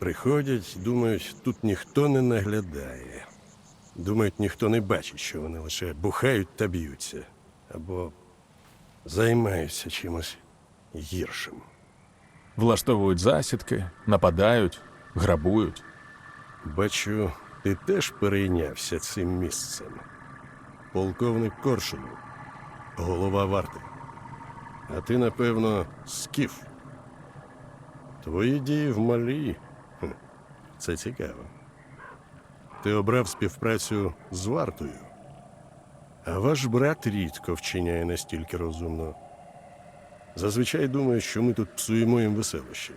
Приходять, думають, тут ніхто не наглядає. Думають, ніхто не бачить, що вони лише бухають та б'ються. Або займаються чимось гіршим. Влаштовують засідки, нападають, грабують. Бачу, ти теж перейнявся цим місцем. Полковник Коршунов, голова варти. А ти, напевно, скіф. Твої дії в малі. Це цікаво. Ти обрав співпрацю з вартою. А ваш брат рідко вчиняє настільки розумно. Зазвичай думає, що ми тут псуємо їм веселище.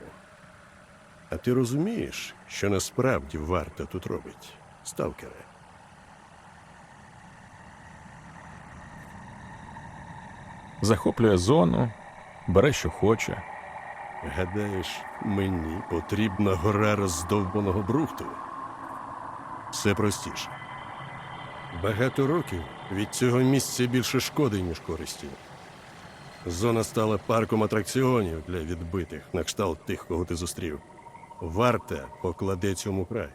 А ти розумієш, що насправді варта тут робить, сталкере? Захоплює зону, бере, що хоче. Гадаєш, мені потрібна гора роздовбаного брухту? Все простіше. Багато років від цього місця більше шкоди, ніж користі. Зона стала парком атракціонів для відбитих на кшталт тих, кого ти зустрів. Варта покладе цьому край,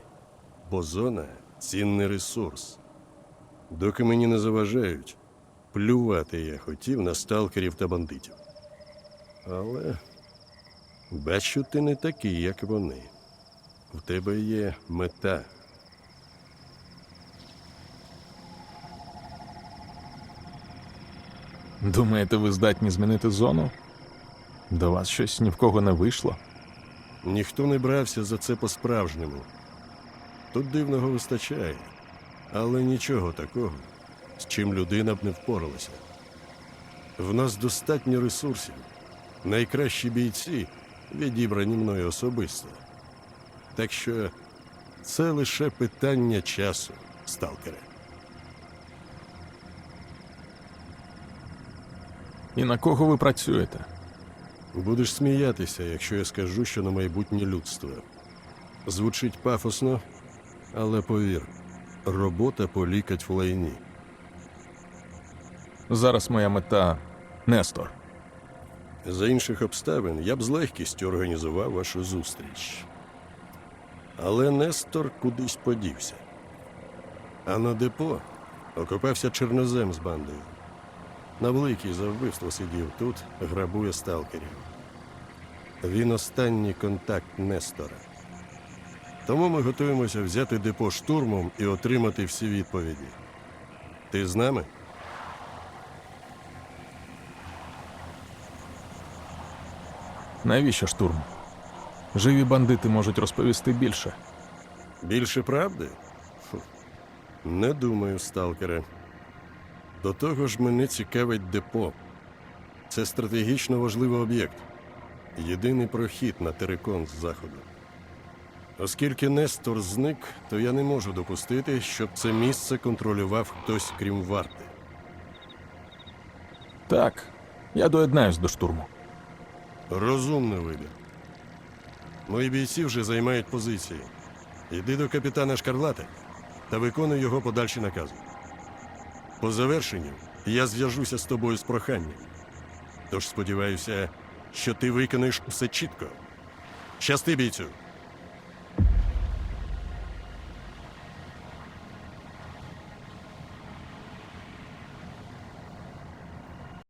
бо зона цінний ресурс. Доки мені не заважають, плювати я хотів на сталкерів та бандитів. Але Бачу, ти не такий, як вони. В тебе є мета. Думаєте, ви здатні змінити зону? До вас щось ні в кого не вийшло. Ніхто не брався за це по-справжньому. Тут дивного вистачає, але нічого такого, з чим людина б не впоралася. В нас достатньо ресурсів. Найкращі бійці відібрані мною особисто. Так що це лише питання часу, сталкере. І на кого ви працюєте? Будеш сміятися, якщо я скажу, що на майбутнє людство. Звучить пафосно, але повір, робота полікать в лайні. Зараз моя мета Нестор. За інших обставин я б з легкістю організував вашу зустріч. Але Нестор кудись подівся. А на депо окопався чорнозем з бандою. На великий за вбивство сидів тут, грабує сталкерів. Він останній контакт Нестора. Тому ми готуємося взяти депо штурмом і отримати всі відповіді. Ти з нами? Навіщо штурм? Живі бандити можуть розповісти більше. Більше правди? Не думаю, сталкере. До того ж, мене цікавить депо. Це стратегічно важливий об'єкт. Єдиний прохід на терикон з заходу. Оскільки Нестор зник, то я не можу допустити, щоб це місце контролював хтось крім варти. Так, я доєднаюсь до штурму. Розумний вибір. Мої бійці вже займають позиції. Йди до капітана Шкарлати та виконуй його подальші накази. По завершенню я зв'яжуся з тобою з проханням. Тож сподіваюся, що ти виконаєш усе чітко. Щасти бійцю!